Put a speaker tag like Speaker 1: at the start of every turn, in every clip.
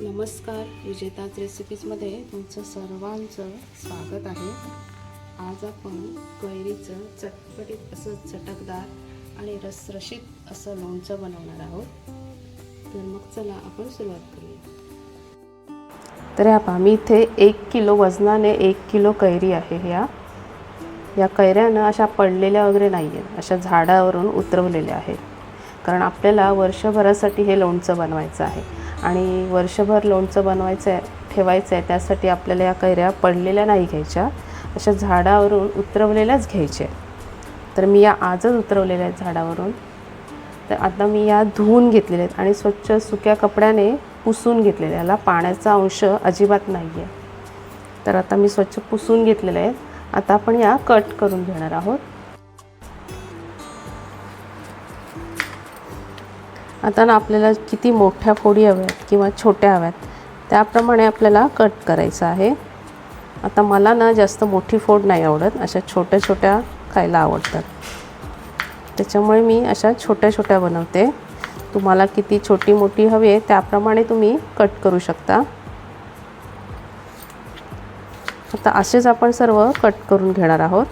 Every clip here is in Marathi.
Speaker 1: नमस्कार विजेताज रेसिपीजमध्ये तुमचं सर्वांचं स्वागत आहे. आज आपण कैरीचं चटपटीत असं चटकदार आणि रसरशीत असं लोणचं बनवणार आहोत. तर मग चला आपण सुरुवात करूया. तर ह्या पहा मी इथे एक किलो वजनाने एक किलो कैरी आहे ह्या. या कैऱ्यानं अशा पडलेल्या वगैरे नाही आहेत अशा झाडावरून उतरवलेल्या आहेत. कारण आपल्याला वर्षभरासाठी हे लोणचं बनवायचं आहे. आणि वर्षभर लोणचं बनवायचं आहे ठेवायचं आहे त्यासाठी आपल्याला या कैऱ्या पडलेल्या नाही घ्यायच्या. अशा झाडावरून उतरवलेल्याच घ्यायच्या तर मी या आजच उतरवलेल्या आहेत झाडावरून. तर आता मी या धुवून घेतलेल्या आहेत आणि स्वच्छ सुक्या कपड्याने पुसून घेतलेल्या याला पाण्याचा अंश अजिबात नाही आहे तर आता मी स्वच्छ पुसून घेतलेल्या आहेत. आता आपण या कट करून घेणार आहोत. आता ना आपल्याला किती मोठ्या फोडी हव्यात किंवा छोट्या हव्यात त्याप्रमाणे आपल्याला कट करायचं आहे. आता मला ना जास्त मोठी फोड नाही आवडत अशा छोट्या छोट्या खायला आवडतात. त्याच्यामुळे मी अशा छोट्या छोट्या बनवते. तुम्हाला किती छोटी मोठी हवी आहे त्याप्रमाणे तुम्ही कट करू शकता. आता असेच आपण सर्व कट करून घेणार आहोत.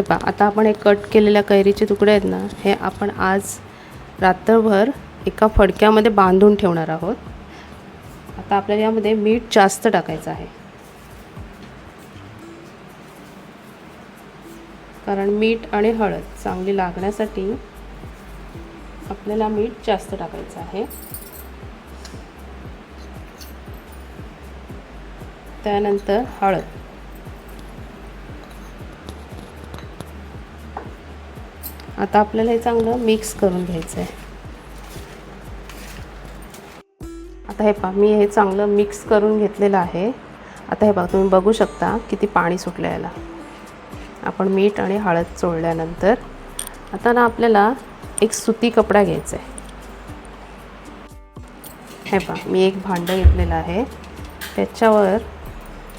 Speaker 1: हे पहा आता आपण हे कट केलेल्या कैरीचे तुकडे आहेत ना हे आपण आज रात्रभर एका फडक्यामध्ये बांधून ठेवणार आहोत. आता आपल्याला यामध्ये मीठ जास्त टाकायचं आहे. कारण मीठ आणि हळद चांगली लागण्यासाठी आपल्याला मीठ जास्त टाकायचं आहे. त्यानंतर हळद. आता आपल्याला हे चांगलं मिक्स करून घ्यायचं आहे आता हे पहा मी हे चांगलं मिक्स करून घेतलेलं आहे. आता हे बघा तुम्ही बघू शकता किती पाणी सुटलं याला. आपण मीठ आणि हळद चोळल्यानंतर आता ना आपल्याला एक सुती कपडा घ्यायचा आहे हे पहा मी एक भांडं घेतलेलं आहे. त्याच्यावर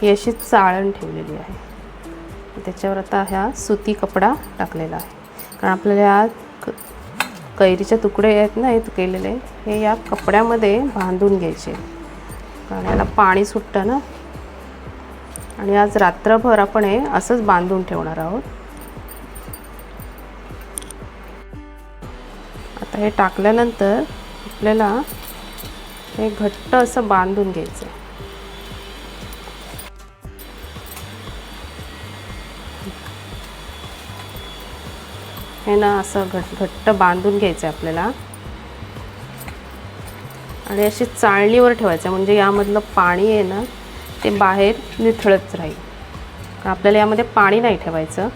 Speaker 1: ही अशी चाळण ठेवलेली आहे. त्याच्यावर आता ह्या सुती कपडा टाकलेला आहे. कारण आपल्याला क कैरीचे तुकडे आहेत ना हे केलेले हे या कपड्यामध्ये बांधून घ्यायचे. कारण याला पाणी सुटतं ना. आणि आज रात्रभर आपण हे असंच बांधून ठेवणार आहोत. आता हे टाकल्यानंतर आपल्याला हे घट्ट असं बांधून घ्यायचं आहे. हे ना असं घट घट्ट बांधून घ्यायचं आहे आपल्याला. आणि अशी चाळणीवर ठेवायचं म्हणजे यामधलं पाणी आहे ना ते बाहेर निथळत राहील. आपल्याला यामध्ये पाणी नाही ठेवायचं.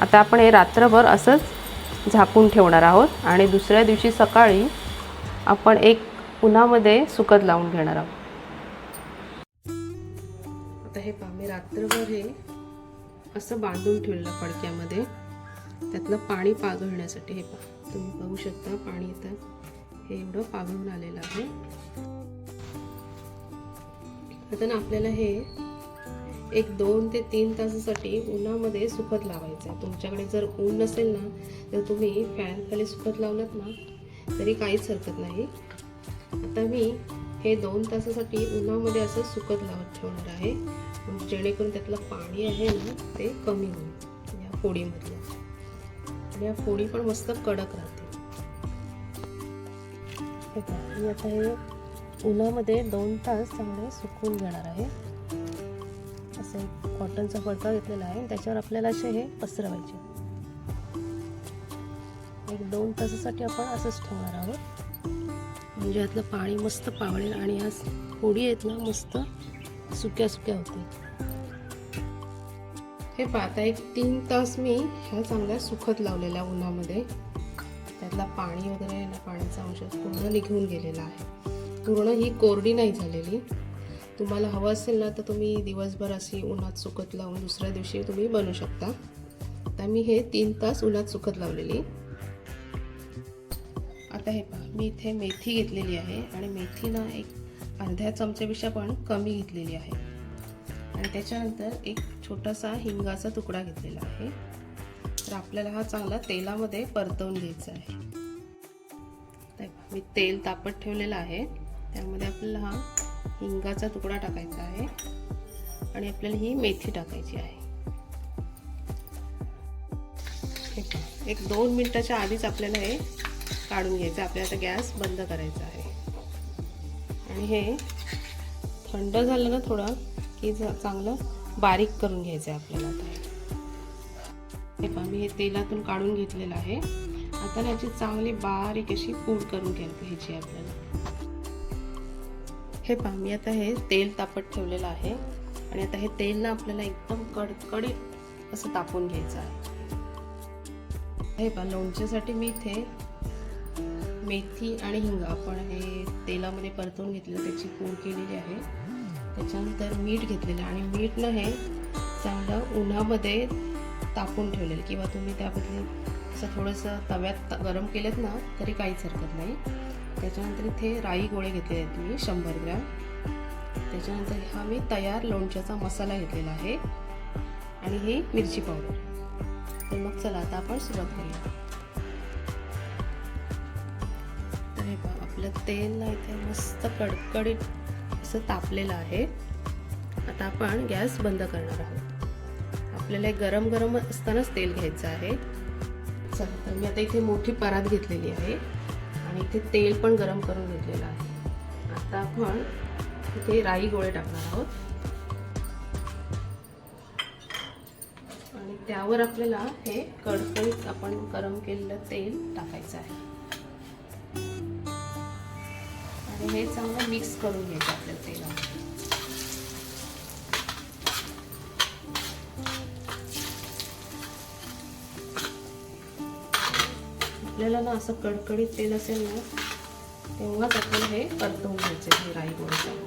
Speaker 1: आता आपण हे रात्रभर असंच झाकून ठेवणार आहोत आणि दुसऱ्या दिवशी सकाळी आपण एक उन्हामध्ये सुकत लावून घेणार आहोत. आता हे पाहा मी रात्रभर हे असं बांधून ठेवलं फडक्यामध्ये त्यातलं पाणी पागळण्यासाठी हे पा तुम्ही बघू शकता पाणी येतं हे एवढं पागळून आलेलं आहे. आता ना आपल्याला हे एक दोन ते तीन तासासाठी उन्हामध्ये सुकत लावायचं आहे तुमच्याकडे जर ऊन नसेल ना तर तुम्ही फॅन खाली सुकत लावलात ना तरी काहीच हरकत नाही. आता मी हे दोन तासासाठी उन्हामध्ये असं सुकत लावत ठेवणार आहे. जेणेकरून त्यातलं पाणी आहे ना ते कमी होईल. या फोडीमधलं. आणि फोडी पण मस्त कडक राहते. हे आता हे उन्हामध्ये दोन तास चांगले सुकून घेणार आहे. असं एक कॉटनचा फडका घेतलेला आहे. त्याच्यावर आपल्याला असे हे पसरवायचे एक दोन तासासाठी आपण असंच ठेवणार आहोत. म्हणजे यातलं पाणी मस्त पावळेल आणि या फोडी आहेत ना मस्त सुक्या सुक्या होतील. हे पाहता एक तीन तास मी ह्या चांगल्या सुखत लावलेल्या उन्हामध्ये त्यातला पाणी वगैरे ना पाण्याचा अंश पूर्ण निघून गेलेला आहे. पूर्ण ही कोरडी नाही झालेली. तुम्हाला हवं असेल ना तर तुम्ही दिवसभर अशी उन्हात सुकत लावून दुसऱ्या दिवशी तुम्ही बनवू शकता. तर मी हे तीन तास उन्हात सुकत लावलेली. आता हे पहा मी इथे मेथी घेतलेली आहे आणि मेथी ना एक अर्ध्या चमच्यापेक्षा पण कमी घेतलेली आहे. आणि त्याच्यानंतर एक छोटासा हिंगाचा तुकडा घेतलेला आहे. तर आपल्याला हा चांगला तेलामध्ये परतवून घ्यायचा आहे. मी तेल तापत ठेवलेलं आहे. त्यामध्ये आपल्याला हा हिंगाचा तुकडा टाकायचा आहे. आणि आपल्याला ही मेथी टाकायची आहे. एक दोन मिनटाच्या आधीच आपल्याला हे काढून घ्यायचं आहे. आपल्याला आता गॅस बंद करायचा आहे. आणि हे थंड झालं ना थोडं की चांगलं बारीक करून घ्यायचं आहे आपल्याला आता. हे. पहा मी हे तेलातून काढून घेतलेलं आहे. आता ह्याची याची चांगली बारीक अशी पूड करून घ्यायची आहे आपल्याला. हे पहा मी आता हे तेल तापत ठेवलेलं आहे. आणि आता हे तेल ना आपल्याला एकदम कडकडीत असं तापून घ्यायचं आहे. हे पहा लोणच्यासाठी मी इथे मेथी आणि हिंग आपण हे तेलामध्ये परतवून घेतलं त्याची पूड केलेली आहे. त्याच्यानंतर मीठ घेतलेलं आणि मीठनं हे चांगलं उन्हामध्ये तापून ठेवलेलं. किंवा तुम्ही त्याबद्दल असं थोडंसं तव्यात गरम केलेत ना तरी काहीच हरकत नाही. त्याच्यानंतर इथे राई गोळे घेतलेले आहेत मी शंभर ग्रॅम. त्याच्यानंतर हा मी तयार लोणच्याचा मसाला घेतलेला आहे. आणि ही मिरची पावडर. तर मग चला आता आपण सुरुवात करूया. तर हे पहा आपलं तेल नाही इथे मस्त कडकडीत असं तापलेलं आहे. आता आपण गॅस बंद करणार आहोत. आपल्याला एक गरम गरम असतानाच तेल घ्यायचं आहे. चला तर मी आता इथे मोठी परात घेतलेली आहे. आणि इथे तेल पण गरम करून घेतलेलं आहे. आता आपण इथे राई गोळे टाकणार आहोत. आणि त्यावर आपल्याला हे कडकडीत आपण गरम केलेलं तेल टाकायचं आहे. हे चांगलं मिक्स करून घ्यायचं आपल्या तेलामध्ये. आपल्याला ना असं कडकडीत तेल असेल ना तेव्हाच आपल्याला हे परतवून घ्यायचे हे राई गोळीचं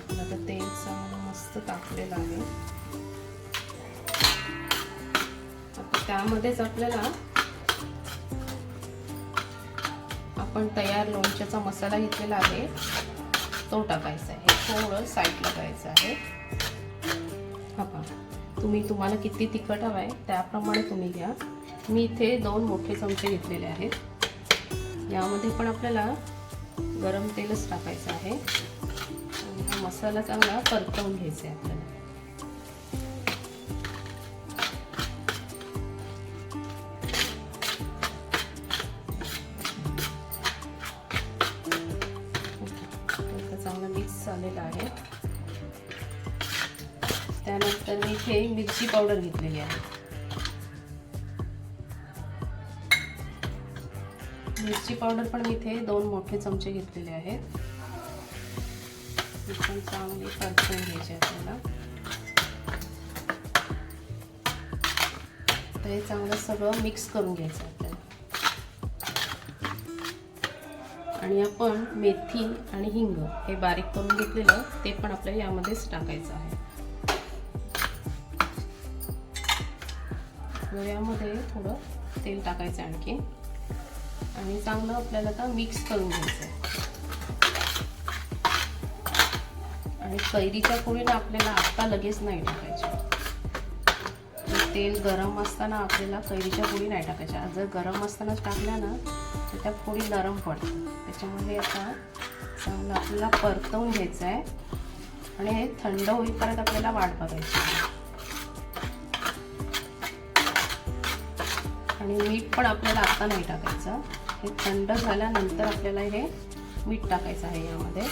Speaker 1: आपलं मस्त टाकलेलं आहे. त्यामध्येच आपल्याला आपण तयार लोणच्याचा मसाला घेतलेला आहे. तो टाकायचा आहे. थोडं साईडला करायचं आहे. हा पहा. तुम्ही तुम्हाला किती तिखट हवं आहे त्याप्रमाणे तुम्ही घ्या. मी इथे दोन मोठे चमचे घेतलेले आहेत. यामध्ये पण आपल्याला गरम तेलच टाकायचं आहे. मसाला चांगला परतवून घ्यायचा आहे आपल्याला. चांगलं मिक्स झालेलं आहे. त्यानंतर मी इथे मिरची पावडर घेतलेली आहे. मिरची पावडर पण मी इथे दोन मोठे चमचे घेतलेले आहेत. पण चांगली परतून घ्यायची आपल्याला तर हे चांगलं सगळं मिक्स करून घ्यायचं आणि आपण मेथी आणि हिंग हे बारीक करून घेतलेलं ते पण आपल्याला यामध्येच टाकायचं आहे. यामध्ये थोडं तेल टाकायचं आणखी. आणि चांगलं आपल्याला आता मिक्स करून घ्यायचं आहे. आणि कैरीच्या पोळीला आपल्याला आत्ता लगेच नाही टाकायची. तेल गरम असताना आपल्याला कैरीच्या पोळी नाही टाकायच्या. जर गरम असतानाच टाकल्या ना तर त्या पोळी नरम पडतात. त्याच्यामुळे आता चांगलं आपल्याला परतवून घ्यायचं आहे आणि हे थंड होईपर्यंत आपल्याला वाट बघायची आहे. आणि मीठ पण आपल्याला आत्ता नाही टाकायचं. हे थंड झाल्यानंतर आपल्याला हे मीठ टाकायचं आहे यामध्ये.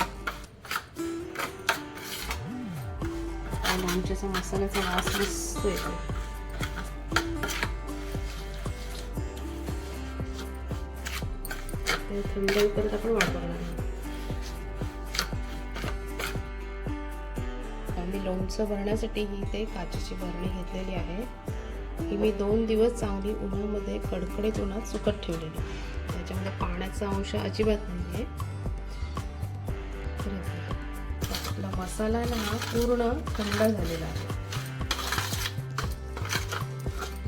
Speaker 1: लोणच्याचा मसाल्याचा वास मस्त येतो ते थंड होईपर्यंत आपण वाट बघणार आम्ही लोणचं भरण्यासाठी ही ते काचेची भरणी घेतलेली आहे. ही मी दोन दिवस चांगली उन्हामध्ये कडकडीत उन्हात सुकत ठेवलेली त्याच्यामध्ये पाण्याचा अंश अजिबात नाही आहे आपला मसाला ना हा पूर्ण थंड झालेला आहे.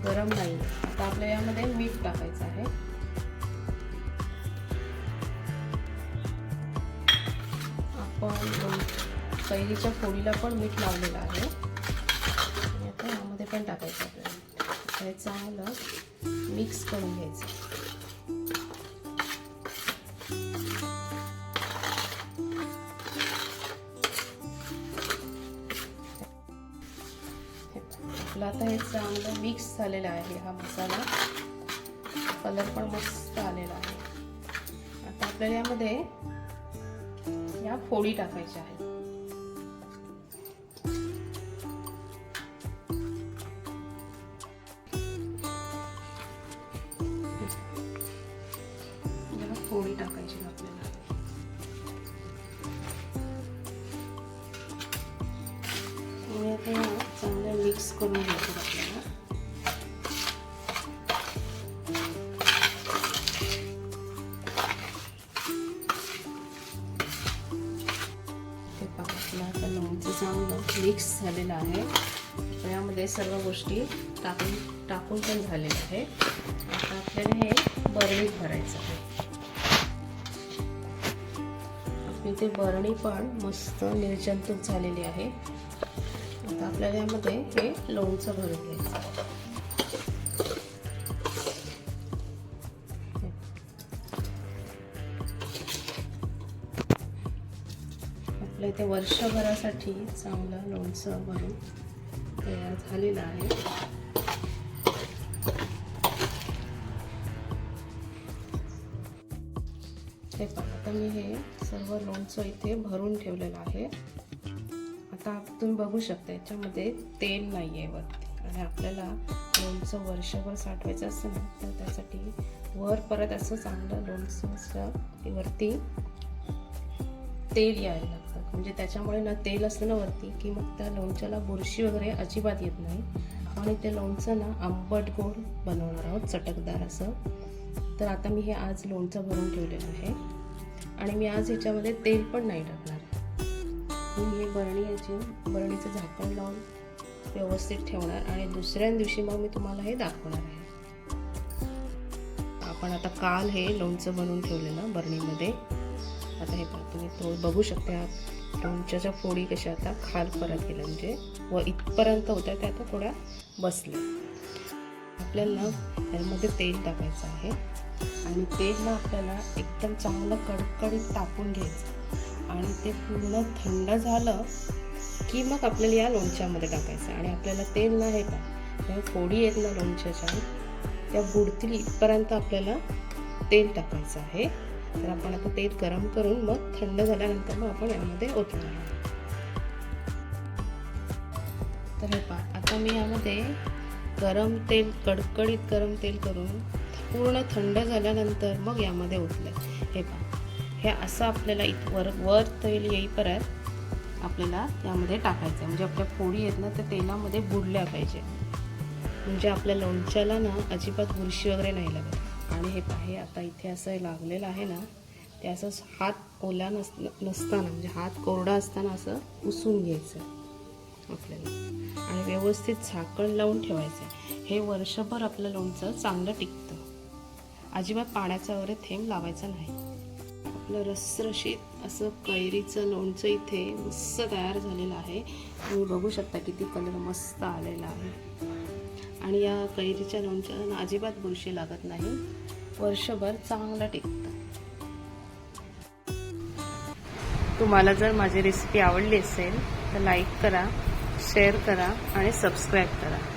Speaker 1: गरम नाही आता आपल्या यामध्ये मीठ टाकायचं आहे. आपण कैरीच्या फोडीला पण मीठ लावलेलं आहे. आणि आता यामध्ये पण टाकायचं आपल्याला. हे चांगलं मिक्स करून घ्यायचं. आता हे चांगलं मिक्स झालेलं आहे हा मसाला. कलर पण मस्त आलेला आहे. आता आपल्याला यामध्ये फोडी टाकायच्या आहेत फोडी टाकायची आपल्याला. चांगलं मिक्स करून घ्यायचं आपल्याला. झालेलं आहे. यामध्ये सर्व गोष्टी टाकून टाकून पण झालेल्या आहे आता आपल्याला हे बरणीत भरायचं आहे. आपली ते बरणी पण मस्त निर्जंतुक झालेली आहे. आता आपल्याला यामध्ये हे लोणचं भरून घ्यायचं आपल्या इथे वर्षभरासाठी चांगलं लोणचं भरून तयार झालेलं आहे. हे आता मी हे सर्व लोणचं इथे भरून ठेवलेलं आहे. आता तुम्ही बघू शकता याच्यामध्ये तेल नाही आहे वरती. आणि आपल्याला लोणचं वर्षभर साठवायचं असेल ना तर त्यासाठी वर परत असं चांगलं लोणचं असं वरती तेल यायला लागतं. म्हणजे त्याच्यामुळे ना तेल असतं ना वरती की मग त्या लोणच्याला बुरशी वगैरे अजिबात येत नाही. आणि ते लोणचं ना आंबट गोड बनवणार आहोत चटकदार असं. तर आता मी हे आज लोणचं भरून ठेवलेलं आहे. आणि मी आज ह्याच्यामध्ये तेल पण नाही टाकणार. मी हे बरणी याची बरणीचं झाकण लावून व्यवस्थित ठेवणार आणि दुसऱ्या दिवशी मग मी तुम्हाला हे दाखवणार आहे. आपण आता काल हे लोणचं बनवून ठेवलेलं बरणीमध्ये. आता हे पण तुम्ही थोडं बघू शकता. लोणच्याच्या फोडी कशा आता खाल परत गेल्या. म्हणजे व इथपर्यंत होत्या त्या आता थोड्या बसल्या. आपल्याला त्यामध्ये तेल टाकायचं आहे. आणि तेल ना आपल्याला एकदम चांगलं कडकडीत तापून घ्यायचं. आणि ते पूर्ण थंड झालं की मग आपल्याला या लोणच्यामध्ये टाकायचं. आणि आपल्याला तेल ना हे का त्या फोडी आहेत ना लोणच्याच्या त्या बुडतील इथपर्यंत आपल्याला तेल टाकायचं आहे. तर आपण आता तेल गरम करून मग थंड झाल्यानंतर मग आपण यामध्ये ओतणार तर हे पहा आता मी यामध्ये गरम तेल कडकडीत गरम तेल करून पूर्ण थंड झाल्यानंतर मग यामध्ये ओतलं हे पहा हे असं आपल्याला इत वर वर तेल येईपर्यंत आपल्याला यामध्ये टाकायचं म्हणजे आपल्या पोळी आहेत ना त्या तेलामध्ये बुडल्या पाहिजे. म्हणजे आपल्या लोणच्याला ना अजिबात बुरशी वगैरे नाही लागत. आणि हे पाहे आता इथे असं लागलेलं आहे ना ते असं हात ओला नस नसताना म्हणजे हात कोरडा असताना असं पुसून घ्यायचं आपल्याला. आणि व्यवस्थित झाकण लावून ठेवायचं. हे वर्षभर आपलं लोणचं चांगलं टिकतं. अजिबात पाण्याचा वगैरे थेंब लावायचा नाही. आपलं रसरशीत असं कैरीचं लोणचं इथे मस्त तयार झालेलं आहे. तुम्ही बघू शकता किती कलर मस्त आलेला आहे. आणि या कैरीच्या लोणच्याला अजिबात बुरशी लागत नाही. वर्षभर चांगलं टिकतं. तुम्हाला जर माझी रेसिपी आवडली असेल तर लाईक करा शेअर करा आणि सबस्क्राईब करा.